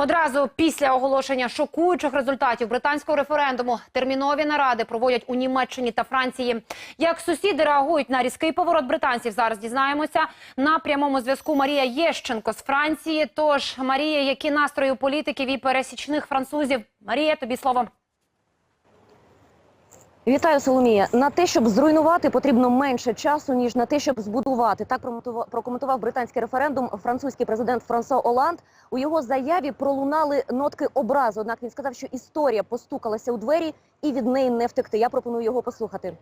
Одразу після оголошення шокуючих результатів британського референдуму термінові наради проводять у Німеччині та Франції. Як сусіди реагують на різкий поворот британців, зараз дізнаємося на прямому зв'язку. Марія Єщенко з Франції. Тож Марія, які настрої у політиків і пересічних французів? Марія, тобі слово. Вітаю, Соломія. На те, щоб зруйнувати, потрібно менше часу ніж на те, щоб збудувати. Так прокоментував британський референдум французький президент Франсо Оланд. У його заяві пролунали нотки образу. Однак він сказав, що історія постукалася у двері і від неї не втекти. Я пропоную його послухати.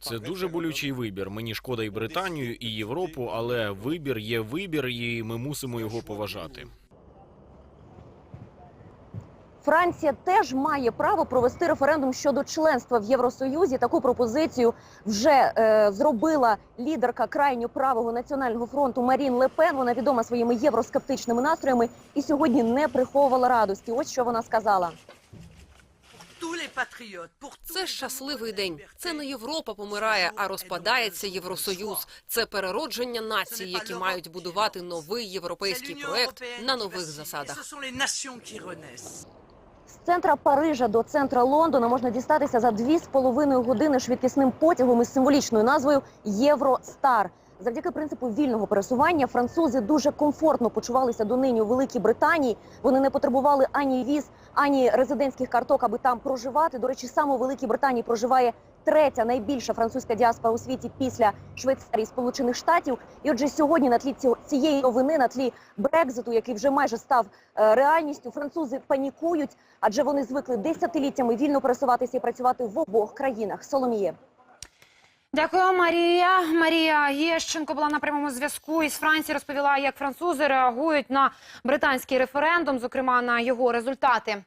Це дуже болючий вибір. Мені шкода і Британію, і Європу, але вибір є вибір, і ми мусимо його поважати. Франція теж має право провести референдум щодо членства в Євросоюзі. Таку пропозицію вже е, зробила лідерка крайньо правого національного фронту Марін Лепен. Вона відома своїми євроскептичними настроями і сьогодні не приховувала радості. Ось що вона сказала. Це щасливий день. Це не Європа помирає, а розпадається Євросоюз. Це переродження націй, які мають будувати новий європейський проект на нових засадах. З центра Парижа до центра Лондона можна дістатися за дві з половиною години швидкісним потягом із символічною назвою Євростар. Завдяки принципу вільного пересування французи дуже комфортно почувалися донині у Великій Британії. Вони не потребували ані віз, ані резидентських карток, аби там проживати. До речі, саме у Великій Британії проживає третя найбільша французька діаспора у світі після Швейцарії Сполучених Штатів. І отже, сьогодні на тлі цієї новини, на тлі Брекзиту, який вже майже став е, реальністю, французи панікують, адже вони звикли десятиліттями вільно пересуватися і працювати в обох країнах. Соломіє. Дякую, Марія. Марія Єщенко була на прямому зв'язку із Франції. Розповіла, як французи реагують на британський референдум, зокрема на його результати.